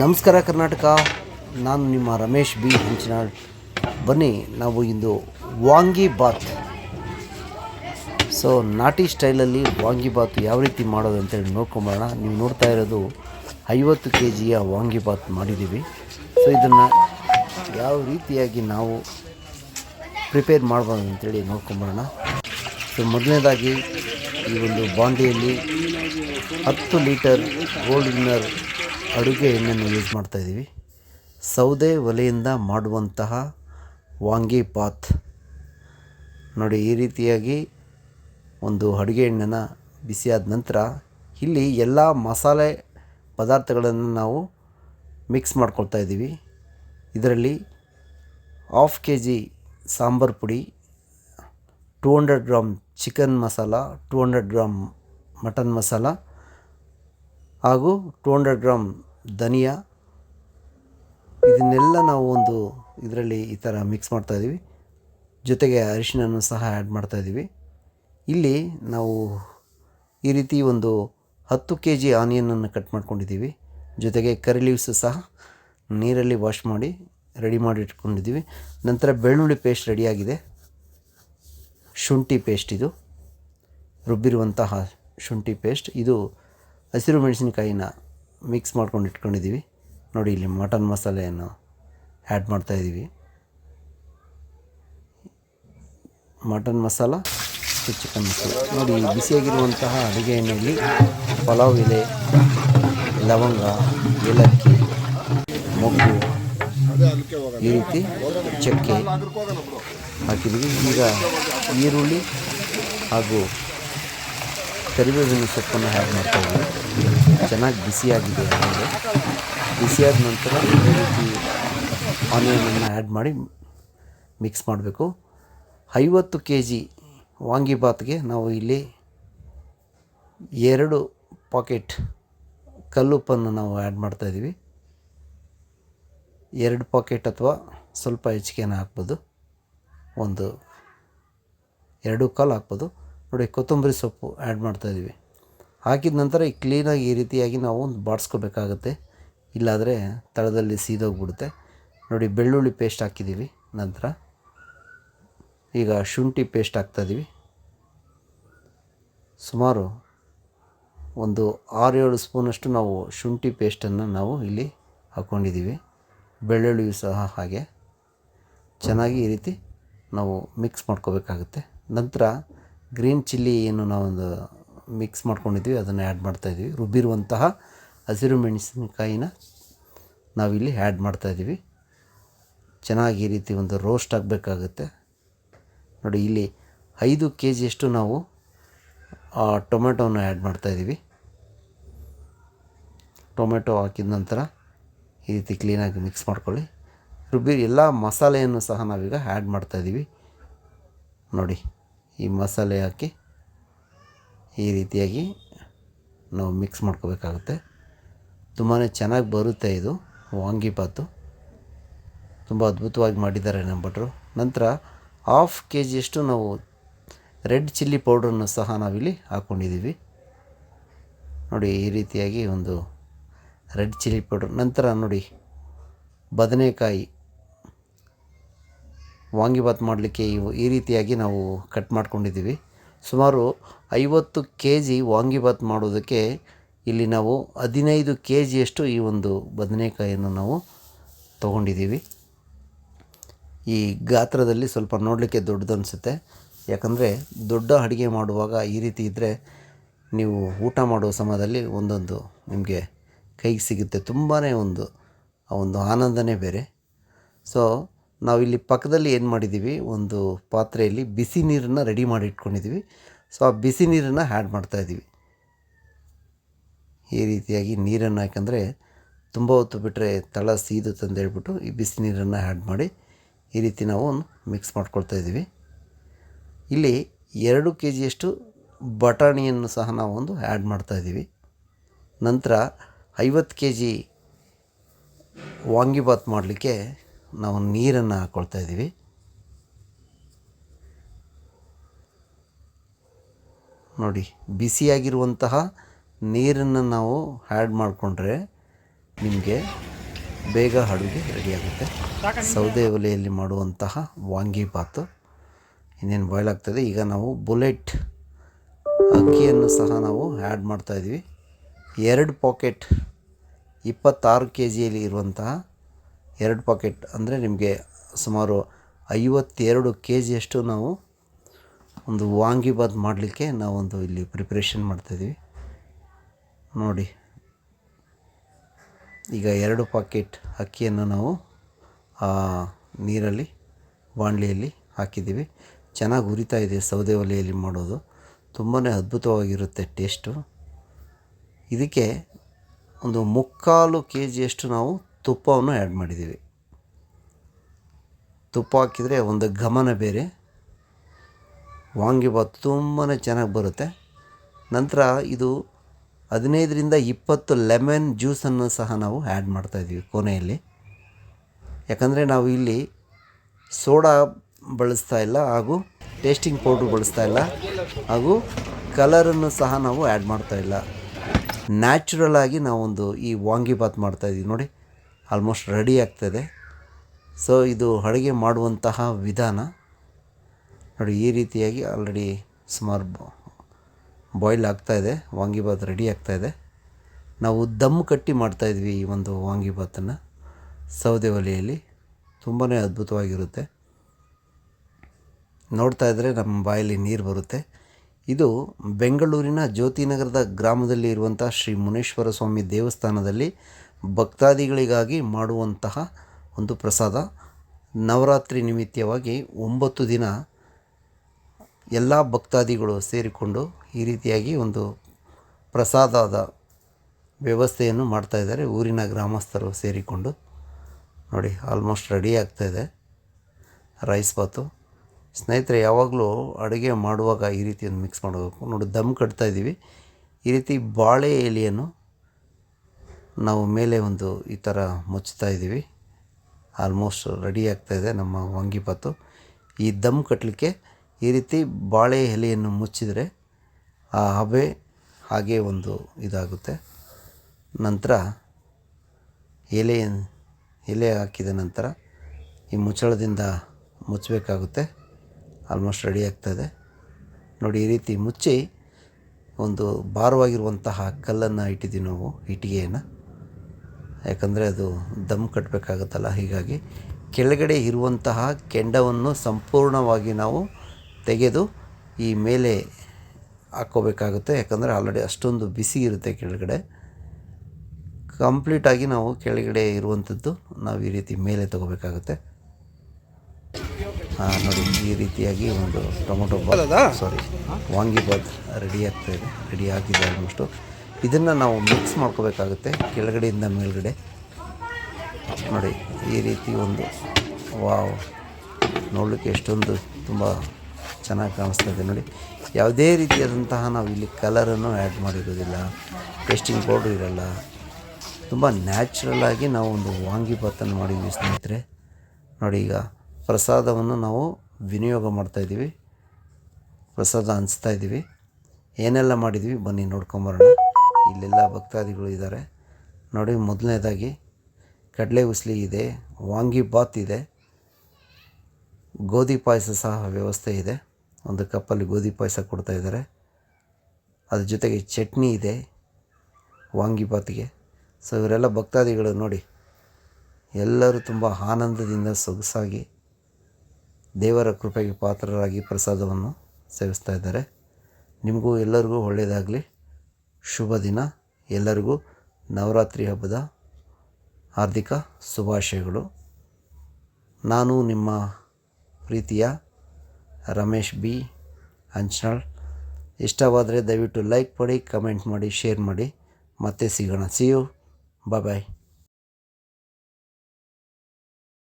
ನಮಸ್ಕಾರ ಕರ್ನಾಟಕ. ನಾನು ನಿಮ್ಮ ರಮೇಶ್ ಬಿ. ಹಂಚಿನಾಳ್. ಬನ್ನಿ, ನಾವು ಇಂದು ವಾಂಗಿ ಬಾತ್. ಸೊ ನಾಟಿ ಸ್ಟೈಲಲ್ಲಿ ವಾಂಗಿ ಬಾತ್ ಯಾವ ರೀತಿ ಮಾಡೋದು ಅಂತೇಳಿ ನೋಡ್ಕೊಂಬರೋಣ. ನೀವು ನೋಡ್ತಾ ಇರೋದು ಐವತ್ತು ಕೆ ಜಿಯ ವಾಂಗಿ ಬಾತ್ ಮಾಡಿದ್ದೀವಿ. ಸೊ ಇದನ್ನು ಯಾವ ರೀತಿಯಾಗಿ ನಾವು ಪ್ರಿಪೇರ್ ಮಾಡ್ಬೋದು ಅಂತೇಳಿ ನೋಡ್ಕೊಂಬರೋಣ. ಸೊ ಮೊದಲನೇದಾಗಿ ಈ ಒಂದು ಬಾಂಡಿಯಲ್ಲಿ ಹತ್ತು ಲೀಟರ್ ಗೋಲ್ಡ್ ವಿನ್ನರ್ ಅಡುಗೆ ಎಣ್ಣೆಯನ್ನು ಯೂಸ್ ಮಾಡ್ತಾಯಿದ್ದೀವಿ ಸೌದೆ ಒಲೆಯಿಂದ ಮಾಡುವಂತಹ ವಾಂಗಿ ಪಾತ್. ನೋಡಿ, ಈ ರೀತಿಯಾಗಿ ಒಂದು ಅಡುಗೆ ಎಣ್ಣೆನ ಬಿಸಿಯಾದ ನಂತರ ಇಲ್ಲಿ ಎಲ್ಲ ಮಸಾಲೆ ಪದಾರ್ಥಗಳನ್ನು ನಾವು ಮಿಕ್ಸ್ ಮಾಡ್ಕೊಳ್ತಾ ಇದ್ದೀವಿ. ಇದರಲ್ಲಿ ಹಾಫ್ ಕೆ ಜಿ ಸಾಂಬಾರು ಪುಡಿ two hundred gram chicken masala two hundred gram mutton masala ಹಾಗೂ ಟೂ ಹಂಡ್ರೆಡ್ ಗ್ರಾಮ್ ಧನಿಯಾ. ಇದನ್ನೆಲ್ಲ ನಾವು ಒಂದು ಇದರಲ್ಲಿ ಈ ಥರ ಮಿಕ್ಸ್ ಮಾಡ್ತಾಯಿದ್ದೀವಿ ಜೊತೆಗೆ ಅರಿಶಿನನ್ನು ಸಹ ಆ್ಯಡ್ ಮಾಡ್ತಾಯಿದ್ದೀವಿ ಇಲ್ಲಿ ನಾವು ಈ ರೀತಿ ಒಂದು ಹತ್ತು ಕೆ ಜಿ ಆನಿಯನನ್ನು ಕಟ್ ಮಾಡ್ಕೊಂಡಿದ್ದೀವಿ. ಜೊತೆಗೆ ಕರಿ ಲೀವ್ಸು ಸಹ ನೀರಲ್ಲಿ ವಾಶ್ ಮಾಡಿ ರೆಡಿ ಮಾಡಿ ಇಟ್ಕೊಂಡಿದ್ದೀವಿ. ನಂತರ ಬೆಳ್ಳುಳ್ಳಿ ಪೇಸ್ಟ್ ರೆಡಿಯಾಗಿದೆ ಶುಂಠಿ ಪೇಸ್ಟ್ ಇದು. ರುಬ್ಬಿರುವಂತಹ ಶುಂಠಿ ಪೇಸ್ಟ್ ಇದು ಹಸಿರು ಮೆಣಸಿನಕಾಯಿನ ಮಿಕ್ಸ್ ಮಾಡ್ಕೊಂಡು ಇಟ್ಕೊಂಡಿದ್ದೀವಿ. ನೋಡಿ, ಇಲ್ಲಿ ಮಟನ್ ಮಸಾಲೆಯನ್ನು ಆ್ಯಡ್ ಮಾಡ್ತಾಯಿದ್ದೀವಿ ಮಟನ್ ಮಸಾಲ ಚಿಕನ್ ಮಸಾಲ. ನೋಡಿ ಬಿಸಿಯಾಗಿರುವಂತಹ ಅಡುಗೆ ಎಣ್ಣೆಯಲ್ಲಿ ಪಲಾವ್ ಎಲೆ, ಲವಂಗ, ಏಲಕ್ಕಿ, ಮೊಗ್ಗು, ಈ ರೀತಿ ಚಕ್ಕೆ ಹಾಕಿದ್ದೀವಿ. ಈಗ ಈರುಳ್ಳಿ ಹಾಗೂ ಕರಿಬೇವಿನ ಸೊಪ್ಪನ್ನು ಆ್ಯಡ್ ಮಾಡ್ತಾಯಿದ್ದೀವಿ ಚೆನ್ನಾಗಿ ಬಿಸಿಯಾಗಿದೆ ಆಮೇಲೆ ಬಿಸಿಯಾದ ನಂತರ ಈ ರೀತಿ ಆನಿಯನನ್ನು ಆ್ಯಡ್ ಮಾಡಿ ಮಿಕ್ಸ್ ಮಾಡಬೇಕು. ಐವತ್ತು ಕೆ ಜಿ ವಾಂಗಿಬಾತ್ಗೆ ನಾವು ಇಲ್ಲಿ ಎರಡು ಪಾಕೆಟ್ ಕಲ್ಲುಪ್ಪನ್ನು ನಾವು ಆ್ಯಡ್ ಮಾಡ್ತಾಯಿದ್ದೀವಿ ಎರಡು ಪಾಕೆಟ್ ಅಥವಾ ಸ್ವಲ್ಪ ಹೆಚ್ಚಿಗೆನ ಹಾಕ್ಬೋದು. ಒಂದು ಎರಡು ಕಾಲು ಹಾಕ್ಬೋದು. ನೋಡಿ, ಕೊತ್ತಂಬರಿ ಸೊಪ್ಪು ಆ್ಯಡ್ ಮಾಡ್ತಾಯಿದ್ದೀವಿ ಹಾಕಿದ ನಂತರ ಈ ಕ್ಲೀನಾಗಿ ಈ ರೀತಿಯಾಗಿ ನಾವು ಒಂದು ಬಾಡಿಸ್ಕೋಬೇಕಾಗತ್ತೆ. ಇಲ್ಲಾದರೆ ತಳದಲ್ಲಿ ಸೀದೋಗ್ಬಿಡುತ್ತೆ. ನೋಡಿ, ಬೆಳ್ಳುಳ್ಳಿ ಪೇಸ್ಟ್ ಹಾಕಿದ್ದೀವಿ. ನಂತರ ಈಗ ಶುಂಠಿ ಪೇಸ್ಟ್ ಹಾಕ್ತಾಯಿದ್ದೀವಿ ಸುಮಾರು ಒಂದು ಆರು ಏಳು ಸ್ಪೂನಷ್ಟು ನಾವು ಶುಂಠಿ ಪೇಸ್ಟನ್ನು ನಾವು ಇಲ್ಲಿ ಹಾಕ್ಕೊಂಡಿದ್ದೀವಿ ಬೆಳ್ಳುಳ್ಳಿಯು ಸಹ ಹಾಗೆ ಚೆನ್ನಾಗಿ ಈ ರೀತಿ ನಾವು ಮಿಕ್ಸ್ ಮಾಡ್ಕೋಬೇಕಾಗುತ್ತೆ. ನಂತರ ಗ್ರೀನ್ ಚಿಲ್ಲಿ ಏನು ನಾವೊಂದು ಮಿಕ್ಸ್ ಮಾಡ್ಕೊಂಡಿದ್ವಿ, ಅದನ್ನು ಆ್ಯಡ್ ಮಾಡ್ತಾಯಿದ್ದೀವಿ ರುಬ್ಬಿರುವಂತಹ ಹಸಿರು ಮೆಣಸಿನಕಾಯಿನ ನಾವಿಲ್ಲಿ ಆ್ಯಡ್ ಮಾಡ್ತಾಯಿದ್ದೀವಿ ಚೆನ್ನಾಗಿ ಈ ರೀತಿ ಒಂದು ರೋಸ್ಟ್ ಆಗಬೇಕಾಗುತ್ತೆ. ನೋಡಿ, ಇಲ್ಲಿ ಐದು ಕೆ ಜಿಯಷ್ಟು ನಾವು ಟೊಮೆಟೊನ ಆ್ಯಡ್ ಮಾಡ್ತಾಯಿದ್ದೀವಿ ಟೊಮೆಟೊ ಹಾಕಿದ ನಂತರ ಈ ರೀತಿ ಕ್ಲೀನಾಗಿ ಮಿಕ್ಸ್ ಮಾಡ್ಕೊಳ್ಳಿ. ರುಬ್ಬಿ, ಎಲ್ಲ ಮಸಾಲೆಯನ್ನು ಸಹ ನಾವೀಗ ಆ್ಯಡ್ ಮಾಡ್ತಾಯಿದ್ದೀವಿ ನೋಡಿ, ಈ ಮಸಾಲೆ ಹಾಕಿ ಈ ರೀತಿಯಾಗಿ ನಾವು ಮಿಕ್ಸ್ ಮಾಡ್ಕೋಬೇಕಾಗುತ್ತೆ. ತುಂಬಾ ಚೆನ್ನಾಗಿ ಬರುತ್ತೆ ಇದು ವಾಂಗಿಬಾತು ತುಂಬ ಅದ್ಭುತವಾಗಿ ಮಾಡಿದ್ದಾರೆ ನಮ್ಮ ಭಟ್ರು. ನಂತರ ಹಾಫ್ ಕೆ ಜಿಯಷ್ಟು ನಾವು ರೆಡ್ ಚಿಲ್ಲಿ ಪೌಡ್ರನ್ನು ಸಹ ನಾವಿಲ್ಲಿ ಹಾಕ್ಕೊಂಡಿದ್ದೀವಿ ನೋಡಿ, ಈ ರೀತಿಯಾಗಿ ಒಂದು ರೆಡ್ ಚಿಲ್ಲಿ ಪೌಡ್ರ್. ನಂತರ ನೋಡಿ, ಬದನೆಕಾಯಿ ವಾಂಗಿಬಾತ್ ಮಾಡಲಿಕ್ಕೆ ಇವು ಈ ರೀತಿಯಾಗಿ ನಾವು ಕಟ್ ಮಾಡ್ಕೊಂಡಿದ್ದೀವಿ. ಸುಮಾರು ಐವತ್ತು ಕೆ ಜಿ ವಾಂಗಿಬಾತ್ ಮಾಡೋದಕ್ಕೆ ಇಲ್ಲಿ ನಾವು ಹದಿನೈದು ಕೆ ಜಿಯಷ್ಟು ಈ ಒಂದು ಬದನೆಕಾಯಿಯನ್ನು ನಾವು ತೊಗೊಂಡಿದ್ದೀವಿ. ಈ ಗಾತ್ರದಲ್ಲಿ ಸ್ವಲ್ಪ ನೋಡಲಿಕ್ಕೆ ದೊಡ್ಡದು ಅನಿಸುತ್ತೆ. ಯಾಕಂದರೆ ದೊಡ್ಡ ಅಡುಗೆ ಮಾಡುವಾಗ ಈ ರೀತಿ ಇದ್ದರೆ ನೀವು ಊಟ ಮಾಡುವ ಸಮಯದಲ್ಲಿ ಒಂದೊಂದು ನಿಮಗೆ ಕೈಗೆ ಸಿಗುತ್ತೆ. ತುಂಬಾ ಒಂದು, ಆ ಒಂದು ಆನಂದನೇ ಬೇರೆ. ಸೊ ನಾವಿಲ್ಲಿ ಪಕ್ಕದಲ್ಲಿ ಏನು ಮಾಡಿದ್ದೀವಿ ಒಂದು ಪಾತ್ರೆಯಲ್ಲಿ ಬಿಸಿ ನೀರನ್ನು ರೆಡಿ ಮಾಡಿ ಇಟ್ಕೊಂಡಿದ್ದೀವಿ ಸೊ ಆ ಬಿಸಿ ನೀರನ್ನು ಆ್ಯಡ್ ಮಾಡ್ತಾಯಿದ್ದೀವಿ ಈ ರೀತಿಯಾಗಿ ನೀರನ್ನು ಯಾಕಂದರೆ ತುಂಬ ಹೊತ್ತು ಬಿಟ್ಟರೆ ತಳ ಅಂತ ಹೇಳ್ಬಿಟ್ಟು ಈ ಬಿಸಿ ನೀರನ್ನು ಆ್ಯಡ್ ಮಾಡಿ ಈ ರೀತಿ ನಾವು ಮಿಕ್ಸ್ ಮಾಡ್ಕೊಳ್ತಾ ಇದ್ದೀವಿ ಇಲ್ಲಿ ಎರಡು ಕೆ ಜಿಯಷ್ಟು ಬಟಾಣಿಯನ್ನು ಸಹ ನಾವು ಒಂದು ಆ್ಯಡ್ ಮಾಡ್ತಾಯಿದ್ದೀವಿ ನಂತರ ಐವತ್ತು ಕೆ ಜಿ ವಾಂಗಿಬಾತ್ ಮಾಡಲಿಕ್ಕೆ ನಾವು ನೀರನ್ನು ಹಾಕ್ಕೊಳ್ತಾ ಇದ್ದೀವಿ. ನೋಡಿ, ಬಿಸಿಯಾಗಿರುವಂತಹ ನೀರನ್ನು ನಾವು ಆ್ಯಡ್ ಮಾಡಿಕೊಂಡ್ರೆ ನಿಮಗೆ ಬೇಗ ಅಡುಗೆ ರೆಡಿಯಾಗುತ್ತೆ ಸೌದೆ ಒಲೆಯಲ್ಲಿ ಮಾಡುವಂತಹ ವಾಂಗಿಬಾತು ಇನ್ನೇನು ಬಾಯ್ಲ್ ಆಗ್ತದೆ, ಈಗ ನಾವು ಬುಲೆಟ್ ಅಕ್ಕಿಯನ್ನು ಸಹ ನಾವು ಆ್ಯಡ್ ಮಾಡ್ತಾಯಿದ್ವಿ ಎರಡು ಪಾಕೆಟ್ ಇಪ್ಪತ್ತಾರು ಕೆ ಜಿಯಲ್ಲಿ ಇರುವಂತಹ ಎರಡು ಪಾಕೆಟ್ ಅಂದರೆ ನಿಮಗೆ ಸುಮಾರು ಐವತ್ತೆರಡು ಕೆ ಜಿಯಷ್ಟು ನಾವು ಒಂದು ವಾಂಗಿಬಾತ್ ಮಾಡಲಿಕ್ಕೆ ನಾವೊಂದು ಇಲ್ಲಿ ಪ್ರಿಪ್ರೇಷನ್ ಮಾಡ್ತಾಯಿದ್ದೀವಿ ನೋಡಿ. ಈಗ ಎರಡು ಪಾಕೆಟ್ ಅಕ್ಕಿಯನ್ನು ನಾವು ನೀರಲ್ಲಿ, ಬಾಣಲಿಯಲ್ಲಿ ಹಾಕಿದ್ದೀವಿ. ಚೆನ್ನಾಗಿ ಉರಿತಾ ಇದೆ ಸೌದೆ ಒಲೆಯಲ್ಲಿ ಮಾಡೋದು. ತುಂಬಾ ಅದ್ಭುತವಾಗಿರುತ್ತೆ ಟೇಸ್ಟು ಇದಕ್ಕೆ ಒಂದು ಮುಕ್ಕಾಲು ಕೆ ಜಿಯಷ್ಟು ನಾವು ತುಪ್ಪವನ್ನು ಆ್ಯಡ್ ಮಾಡಿದ್ದೀವಿ. ತುಪ್ಪ ಹಾಕಿದರೆ ಒಂದು ಗಮನ ಬೇರೆ. ವಾಂಗಿಬಾತ್ ತುಂಬಾ ಚೆನ್ನಾಗಿ ಬರುತ್ತೆ. ನಂತರ ಇದು ಹದಿನೈದರಿಂದ ಇಪ್ಪತ್ತು ಲೆಮನ್ ಜ್ಯೂಸನ್ನು ಸಹ ನಾವು ಆ್ಯಡ್ ಮಾಡ್ತಾಯಿದ್ದೀವಿ ಕೊನೆಯಲ್ಲಿ. ಯಾಕಂದರೆ ನಾವು ಇಲ್ಲಿ ಸೋಡಾ ಬಳಸ್ತಾ ಇಲ್ಲ, ಹಾಗೂ ಟೇಸ್ಟಿಂಗ್ ಪೌಡ್ರ್ ಬಳಸ್ತಾ ಇಲ್ಲ, ಹಾಗೂ ಕಲರನ್ನು ಸಹ ನಾವು ಆ್ಯಡ್ ಮಾಡ್ತಾ ಇಲ್ಲ. ನ್ಯಾಚುರಲ್ ಆಗಿ ನಾವೊಂದು ಈ ವಾಂಗಿಬಾತ್ ಮಾಡ್ತಾಯಿದ್ದೀವಿ ನೋಡಿ. ಆಲ್ಮೋಸ್ಟ್ ರೆಡಿ ಆಗ್ತದೆ. ಸೊ ಇದು ಅಡುಗೆ ಮಾಡುವಂತಹ ವಿಧಾನ. ನೋಡಿ, ಈ ರೀತಿಯಾಗಿ ಆಲ್ರೆಡಿ ಸುಮಾರು ಬಾಯ್ಲ್ ಆಗ್ತಾಯಿದೆ ವಾಂಗಿಬಾತ್ ರೆಡಿ ಆಗ್ತಾಯಿದೆ ನಾವು ದಮ್ ಕಟ್ಟಿ ಮಾಡ್ತಾಯಿದ್ವಿ ಈ ಒಂದು ವಾಂಗಿಬಾತನ್ನು ಸೌದೆ ಒಲೆಯಲ್ಲಿ. ತುಂಬಾ ಅದ್ಭುತವಾಗಿರುತ್ತೆ. ನೋಡ್ತಾ ಇದ್ದರೆ ನಮ್ಮ ಬಾಯಲ್ಲಿ ನೀರು ಬರುತ್ತೆ. ಇದು ಬೆಂಗಳೂರಿನ ಜ್ಯೋತಿನಗರದ ಗ್ರಾಮದಲ್ಲಿ ಇರುವಂಥ ಶ್ರೀ ಮುನೇಶ್ವರ ಸ್ವಾಮಿ ದೇವಸ್ಥಾನದಲ್ಲಿ ಭಕ್ತಾದಿಗಳಿಗಾಗಿ ಮಾಡುವಂತಹ ಒಂದು ಪ್ರಸಾದ. ನವರಾತ್ರಿ ನಿಮಿತ್ತವಾಗಿ ಒಂಬತ್ತು ದಿನ ಎಲ್ಲ ಭಕ್ತಾದಿಗಳು ಸೇರಿಕೊಂಡು ಈ ರೀತಿಯಾಗಿ ಒಂದು ಪ್ರಸಾದದ ವ್ಯವಸ್ಥೆಯನ್ನು ಮಾಡ್ತಾಯಿದ್ದಾರೆ ಊರಿನ ಗ್ರಾಮಸ್ಥರು ಸೇರಿಕೊಂಡು ನೋಡಿ ಆಲ್ಮೋಸ್ಟ್ ರೆಡಿ ಆಗ್ತಾಯಿದೆ ರೈಸ್ ಬಾತು. ಸ್ನೇಹಿತರೆ, ಯಾವಾಗಲೂ ಅಡುಗೆ ಮಾಡುವಾಗ ಈ ರೀತಿ ಒಂದು ಮಿಕ್ಸ್ ಮಾಡಬೇಕು. ನೋಡಿ, ದಮ್ ಕಟ್ತಾ ಇದ್ದೀವಿ. ಈ ರೀತಿ ಬಾಳೆ ಎಲೆಯನ್ನು ನಾವು ಮೇಲೆ ಒಂದು ಈ ಥರ ಮುಚ್ತಾ ಇದ್ದೀವಿ. ಆಲ್ಮೋಸ್ಟ್ ರೆಡಿ ಆಗ್ತಾ ಇದೆ ನಮ್ಮ ವಾಂಗಿಬಾತು ಈ ದಮ್ ಕಟ್ಟಲಿಕ್ಕೆ ಈ ರೀತಿ ಬಾಳೆ ಎಲೆಯನ್ನು ಮುಚ್ಚಿದರೆ ಆ ಹಬೆ ಹಾಗೆ ಒಂದು ಇದಾಗುತ್ತೆ. ನಂತರ ಎಲೆ ಎಲೆ ಹಾಕಿದ ನಂತರ ಈ ಮುಚ್ಚಳದಿಂದ ಮುಚ್ಚಬೇಕಾಗುತ್ತೆ. ಆಲ್ಮೋಸ್ಟ್ ರೆಡಿ ಆಗ್ತಾಯಿದೆ ನೋಡಿ, ಈ ರೀತಿ ಮುಚ್ಚಿ ಒಂದು ಭಾರವಾಗಿರುವಂತಹ ಕಲ್ಲನ್ನು ಇಟ್ಟಿದ್ದೀವಿ ನಾವು, ಇಟ್ಟಿಗೆಯನ್ನು. ಯಾಕಂದರೆ ಅದು ದಮ್ ಕಟ್ಟಬೇಕಾಗುತ್ತಲ್ಲ ಹೀಗಾಗಿ ಕೆಳಗಡೆ ಇರುವಂತಹ ಕೆಂಡವನ್ನು ಸಂಪೂರ್ಣವಾಗಿ ನಾವು ತೆಗೆದು ಈ ಮೇಲೆ ಹಾಕ್ಕೋಬೇಕಾಗುತ್ತೆ ಯಾಕಂದರೆ ಆಲ್ರೆಡಿ ಅಷ್ಟೊಂದು ಬಿಸಿ ಇರುತ್ತೆ ಕೆಳಗಡೆ. ಕಂಪ್ಲೀಟಾಗಿ ನಾವು ಕೆಳಗಡೆ ಇರುವಂಥದ್ದು ನಾವು ಈ ರೀತಿ ಮೇಲೆ ತೊಗೋಬೇಕಾಗುತ್ತೆ. ನೋಡಿ ಈ ರೀತಿಯಾಗಿ ಒಂದು ಟೊಮೊಟೊ ಸಾರಿ ವಾಂಗಿಬಾತ್ ರೆಡಿ ಇದೆ ರೆಡಿ ಆಗಿದೆ ಆಲ್ಮೋಸ್ಟು ಇದನ್ನು ನಾವು ಮಿಕ್ಸ್ ಮಾಡ್ಕೋಬೇಕಾಗುತ್ತೆ ಕೆಳಗಡೆಯಿಂದ ಮೇಲ್ಗಡೆ. ನೋಡಿ ಈ ರೀತಿ ಒಂದು ವಾವ್. ನೋಡಲಿಕ್ಕೆ ಎಷ್ಟೊಂದು ತುಂಬ ಚೆನ್ನಾಗಿ ಕಾಣಿಸ್ತಾ ಇದೆ. ನೋಡಿ ಯಾವುದೇ ರೀತಿಯಾದಂತಹ ನಾವು ಇಲ್ಲಿ ಕಲರನ್ನು ಆ್ಯಡ್ ಮಾಡಿರೋದಿಲ್ಲ. ಟೇಸ್ಟಿಂಗ್ ಪೌಡ್ರ್ ಇರಲ್ಲ. ತುಂಬ ನ್ಯಾಚುರಲ್ಲಾಗಿ ನಾವು ಒಂದು ವಾಂಗಿಬಾತನ್ನು ಮಾಡಿದ್ವಿ ಸ್ನೇಹಿತರೆ. ನೋಡಿ ಈಗ ಪ್ರಸಾದವನ್ನು ನಾವು ವಿನಿಯೋಗ ಮಾಡ್ತಾಯಿದ್ದೀವಿ ಪ್ರಸಾದ ಹಂಚ್ತಾ ಇದ್ದೀವಿ. ಏನೆಲ್ಲ ಮಾಡಿದ್ವಿ ಬನ್ನಿ ನೋಡ್ಕೊಂಬರೋಣ. ಇಲ್ಲೆಲ್ಲ ಭಕ್ತಾದಿಗಳು ಇದ್ದಾರೆ. ನೋಡಿ, ಮೊದಲನೇದಾಗಿ ಕಡಲೆ ಉಸ್ಲಿ ಇದೆ, ವಾಂಗಿ ಬಾತ್ ಇದೆ, ಗೋಧಿ ಪಾಯಸ ಸಹ ವ್ಯವಸ್ಥೆ ಇದೆ. ಒಂದು ಕಪ್ಪಲ್ಲಿ ಗೋಧಿ ಪಾಯಸ ಕೊಡ್ತಾಯಿದ್ದಾರೆ ಅದ್ರ ಜೊತೆಗೆ ಚಟ್ನಿ ಇದೆ ವಾಂಗಿ ಬಾತಿಗೆ. ಸೊ, ಇವರೆಲ್ಲ ಭಕ್ತಾದಿಗಳು ನೋಡಿ, ಎಲ್ಲರೂ ತುಂಬ ಆನಂದದಿಂದ ಸೊಗಸಾಗಿ ದೇವರ ಕೃಪೆಗೆ ಪಾತ್ರರಾಗಿ ಪ್ರಸಾದವನ್ನು ಸೇವಿಸ್ತಾ ಇದ್ದಾರೆ. ನಿಮಗೂ ಎಲ್ಲರಿಗೂ ಒಳ್ಳೆಯದಾಗಲಿ. ಶುಭ ದಿನ. ಎಲ್ಲರಿಗೂ ನವರಾತ್ರಿ ಹಬ್ಬದ ಹಾರ್ದಿಕ ಶುಭಾಶಯಗಳು. ನಾನು ನಿಮ್ಮ ಪ್ರೀತಿಯ ರಮೇಶ್ ಬಿ. ಅಂಚನಾಳ್. ಇಷ್ಟವಾದರೆ ದಯವಿಟ್ಟು ಲೈಕ್ ಮಾಡಿ, ಕಮೆಂಟ್ ಮಾಡಿ, ಶೇರ್ ಮಾಡಿ. ಮತ್ತೆ ಸಿಗೋಣ. C you bye